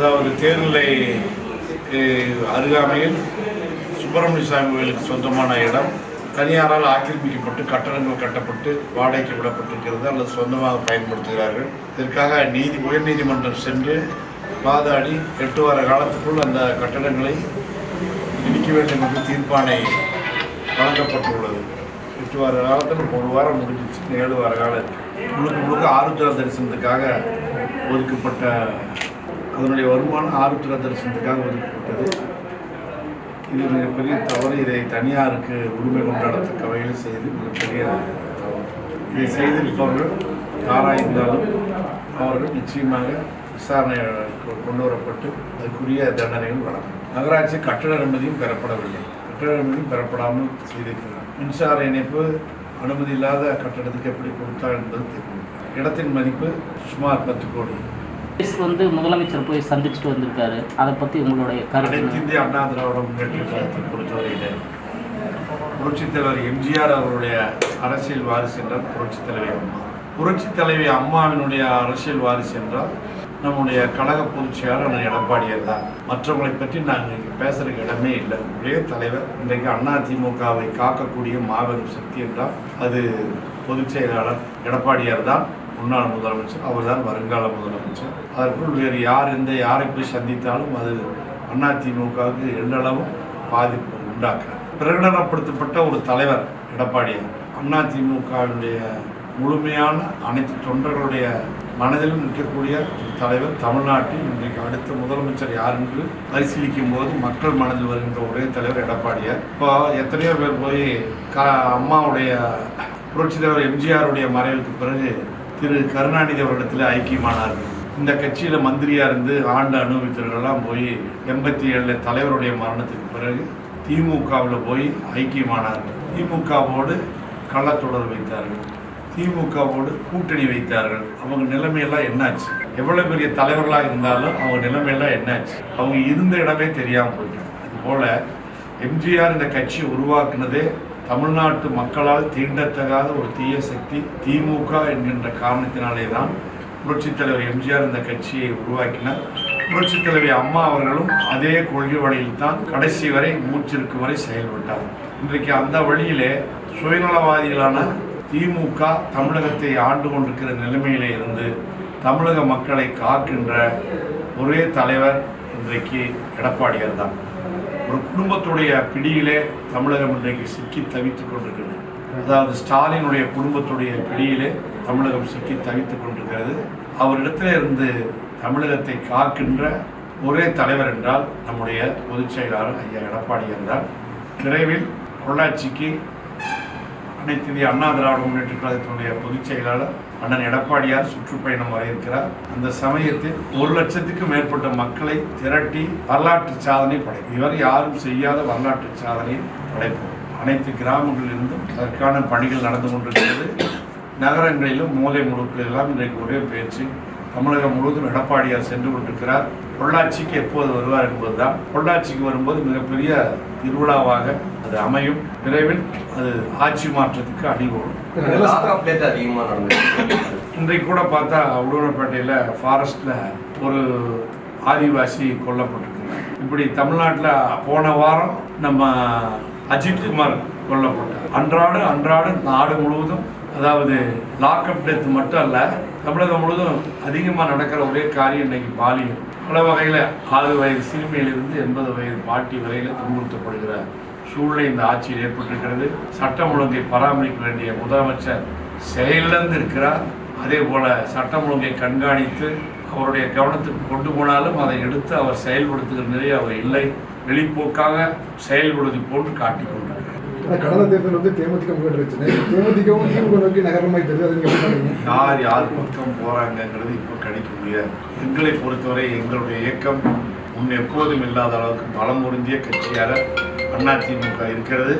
அதாவது தேர்நிலை அருகாமையில் சுப்பிரமணிய சாமி கோயிலுக்கு சொந்தமான இடம். தனியாரால் ஆக்கிரமிக்கப்பட்டு கட்டடங்கள் கட்டப்பட்டு வாடகைக்கு விடப்பட்டிருக்கிறது. அல்லது சொந்தமாக பயன்படுத்துகிறார்கள். இதற்காக நீதி உயர்நீதிமன்றம் சென்று வாதாடி எட்டு வார காலத்துக்குள் அந்த கட்டடங்களை இடிக்க வேண்டும் என்று தீர்ப்பானை வழங்கப்பட்டுள்ளது. எட்டு வார காலத்தில் ஒரு வாரம் முடிஞ்சிச்சு. ஏழு வார காலம். முழுக்க முழுக்க ஆருத்ரா தரிசனத்துக்காக ஒதுக்கப்பட்ட அதனுடைய வருமானம் ஆருத்ரா தரிசனத்துக்காக ஒதுக்கப்பட்டது. இது மிகப்பெரிய தவறு. இதை தனியாருக்கு உரிமை கொண்டாடத்தக்க வகையில் செய்து மிகப்பெரிய தவறு. இதை செய்திருப்பவர்கள் யாராயிருந்தாலும் அவர்கள் நிச்சயமாக விசாரணை கொண்டு வரப்பட்டு அதுக்குரிய தண்டனைகள் வழங்கும் நகராட்சி கட்டட அனுமதியும் பெறப்படவில்லை. கட்டட அனுமதியும் பெறப்படாமல் செய்திருக்கிறார். மின்சார இணைப்பு அனுமதி இல்லாத கட்டடத்துக்கு எப்படி கொடுத்தார் என்பது தெரியும். இடத்தின் மதிப்பு சுமார் பத்து கோடி. வந்து முதலமைச்சர் போய் சந்திச்சுட்டு வந்திருக்காரு. அதை பற்றி உங்களுடைய கருத்து இந்திய அண்ணா திராவிட முன்னேற்ற கழகத்தை பொறுத்தவரையில் புரட்சித் தலைவர் எம்ஜிஆர் அவருடைய அரசியல் வாரிசு என்றால் புரட்சித் தலைவி அம்மா. புரட்சித் தலைவி அம்மாவினுடைய அரசியல் வாரிசு என்றால் நம்முடைய கழக பொதுச் செயலாளர் எடப்பாடியார் தான். மற்றவங்களை பற்றி நாங்கள் இங்கே பேசுறதுக்கு இடமே இல்லை. ஒரே தலைவர் இன்றைக்கு அண்ணா திமுகவை காக்கக்கூடிய மாபெரும் சக்தி என்றால் அது பொதுச் செயலாளர் எடப்பாடியார் தான். முன்னாள் முதலமைச்சர் அவர்தான் வருங்கால முதலமைச்சர். அதற்குள் வேறு யார் எந்த யாரை போய் சந்தித்தாலும் அது அதிமுகவுக்கு எல்லளவும் பாதிப்பு உண்டாக்க பிரகடனப்படுத்தப்பட்ட ஒரு தலைவர் எடப்பாடியார் அதிமுகவினுடைய முழுமையான அனைத்து தொண்டர்களுடைய மனதிலும் நிற்கக்கூடிய ஒரு தலைவர் தமிழ்நாட்டில். இன்றைக்கு அடுத்த முதலமைச்சர் யார் என்று பரிசீலிக்கும் போது மக்கள் மனதில் வருகின்ற ஒரே தலைவர் எடப்பாடியார். இப்போ எத்தனையோ பேர் போய் க அம்மாவுடைய புரட்சி தலைவர் எம்ஜிஆருடைய மறைவுக்கு பிறகு திரு கருணாநிதி அவரிடத்தில் ஐக்கியமானார்கள் இந்த கட்சியில் மந்திரியாக இருந்து ஆண்டு அனுபவித்தவர்கள்லாம் போய் எண்பத்தி ஏழில் தலைவருடைய மரணத்துக்கு பிறகு திமுகவில் போய் ஐக்கியமானார்கள் திமுகவோடு கள்ளத்தொடர் வைத்தார்கள். திமுகவோடு கூட்டணி வைத்தார்கள். அவங்க நிலைமையெல்லாம் என்னாச்சு? எவ்வளவு பெரிய தலைவர்களாக இருந்தாலும் அவங்க நிலைமையெல்லாம் என்னாச்சு? அவங்க இருந்த இடமே தெரியாமல் போயிட்டாங்க. அதுபோல் எம்ஜிஆர் இந்த கட்சியை உருவாக்குனதே தமிழ்நாட்டு மக்களால் தீண்டத்தகாத ஒரு தீய சக்தி திமுக என்கின்ற காரணத்தினாலே தான் புரட்சித் தலைவர் எம்ஜிஆர் இந்த கட்சியை உருவாக்கினார். புரட்சித் தலைவி அம்மா அவர்களும் அதே கொள்கை வழியில் தான் கடைசி வரை மூச்சிற்கு வரை செயல்பட்டார். இன்றைக்கு அந்த வழியிலே சுயநலவாதிகளான திமுக தமிழகத்தை ஆண்டு கொண்டிருக்கிற நிலைமையிலே இருந்து தமிழக மக்களை காக்கின்ற ஒரே தலைவர் இன்றைக்கு எடப்பாடியார் தான். ஒரு குடும்பத்துடைய பிடியிலே தமிழகம் இன்றைக்கு சிக்கி தவித்துக் கொண்டிருக்கிறது. அதாவது ஸ்டாலினுடைய குடும்பத்துடைய பிடியிலே தமிழகம் சிக்கி தவித்துக் கொண்டிருக்கிறது. அவரிடத்திலே இருந்து தமிழகத்தை காக்கின்ற ஒரே தலைவர் என்றால் நம்முடைய பொதுச் செயலாளர் ஐயா எடப்பாடி என்றால் விரைவில் பொள்ளாச்சிக்கு அனைத்திந்திய அண்ணா திராவிட முன்னேற்ற கழகத்தினுடைய பொதுச் செயலாளர் அண்ணன் எடப்பாடியார் சுற்றுப்பயணம் வர இருக்கிறார் அந்த சமயத்தில் ஒரு லட்சத்துக்கும் மேற்பட்ட மக்களை திரட்டி வரலாற்று சாதனை படைக்கும் இவர் யாரும் செய்யாத வரலாற்று சாதனையை படைப்போம் அனைத்து கிராமங்களிலிருந்தும் அதற்கான பணிகள் நடந்து கொண்டிருக்கிறது. நகரங்களிலும் மூலை முடுக்களெல்லாம் இன்றைக்கு ஒரே பேச்சு. தமிழகம் முழுவதும் எடப்பாடியார் சென்று கொண்டிருக்கிறார். பொள்ளாச்சிக்கு எப்போது வருவார் என்பதுதான். பொள்ளாச்சிக்கு வரும்போது மிகப்பெரிய திருவிழாவாக அது அமையும். விரைவில் அது ஆட்சி மாற்றத்துக்கு அடிகோடும் அதிகமாக நடந்தது இன்றைக்கு கூட பார்த்தா உடுமலைப்பேட்டையில் ஃபாரஸ்ட்டில் ஒரு ஆதிவாசி கொல்லப்பட்டிருக்கிறார் இப்படி தமிழ்நாட்டில் போன வாரம் நம்ம அஜித்குமார் கொல்லப்பட்டார். அன்றாடு அன்றாடு நாடு முழுவதும் அதாவது லாக்அப் டெத் மட்டும் அல்ல தமிழகம் முழுவதும் அதிகமாக நடக்கிற ஒரே காரியம் இன்னைக்கு பாலியல். பல வகையில் ஆறு வயது சிறுமியிலிருந்து எண்பது வயது பாட்டி வரையில் துன்புறுத்தப்படுகிற சூழ்நிலை இந்த ஆட்சியில் ஏற்பட்டிருக்கிறது. சட்டம் ஒழுங்கை பராமரிக்க வேண்டிய முதலமைச்சர் செயலிழந்து இருக்கிறார் அதே போல சட்டம் ஒழுங்கை கண்காணித்து அவருடைய கவனத்துக்கு கொண்டு போனாலும் அதை எடுத்து அவர் செயல்படுத்துகிற நிலையை அவர் இல்லை. வெளிப்போக்காக செயல்படுவது போன்று காட்டிக்கொண்டார் ஆனால் கடந்த தேர்தல் வந்து தேமுதிக முன்னெடுச்சு தேமுதிகவும் திமுக நோக்கி நகரமாக தெரியுது? அது நீங்கள் யார் யார் பக்கம் போகிறாங்கங்கிறது இப்போ கணிக்க முடியாது. எங்களை பொறுத்தவரை எங்களுடைய இயக்கம் முன் எப்போதும் இல்லாத அளவுக்கு பலம் பொருந்திய கட்சியாக அதிமுக இருக்கிறது.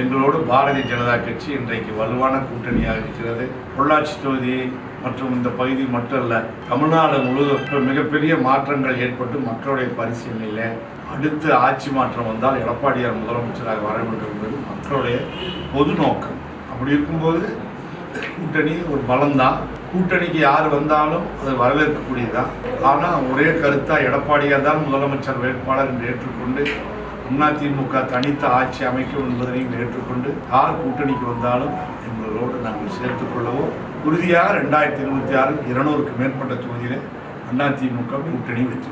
எங்களோடு பாரதிய ஜனதா கட்சி இன்றைக்கு வலுவான கூட்டணியாக இருக்கிறது. பொள்ளாச்சி தொகுதி மற்றும் இந்த பகுதி மட்டும் தமிழ்நாடு முழுவதும் மிகப்பெரிய மாற்றங்கள் ஏற்பட்டு மக்களுடைய பரிசீலனையில் அடுத்து ஆட்சி மாற்றம் வந்தால் எடப்பாடியார் முதலமைச்சராக வர வேண்டும் என்பது மக்களுடைய பொது நோக்கம். அப்படி இருக்கும்போது கூட்டணி ஒரு பலம்தான். கூட்டணிக்கு யார் வந்தாலும் அது வரவேற்கக்கூடியதுதான். ஆனால் ஒரே கருத்தாக எடப்பாடியார் தான் முதலமைச்சர் வேட்பாளர் என்று ஏற்றுக்கொண்டு அதிமுக தனித்த ஆட்சி அமைக்கும் என்பதனையும் ஏற்றுக்கொண்டு யார் கூட்டணிக்கு வந்தாலும் எங்களோடு நாங்கள் சேர்த்துக் கொள்ளவும் உறுதியாக ரெண்டாயிரத்தி இருபத்தி ஆறில் இருநூறுக்கு மேற்பட்ட தொகுதியில் அதிமுக கூட்டணி வெற்றி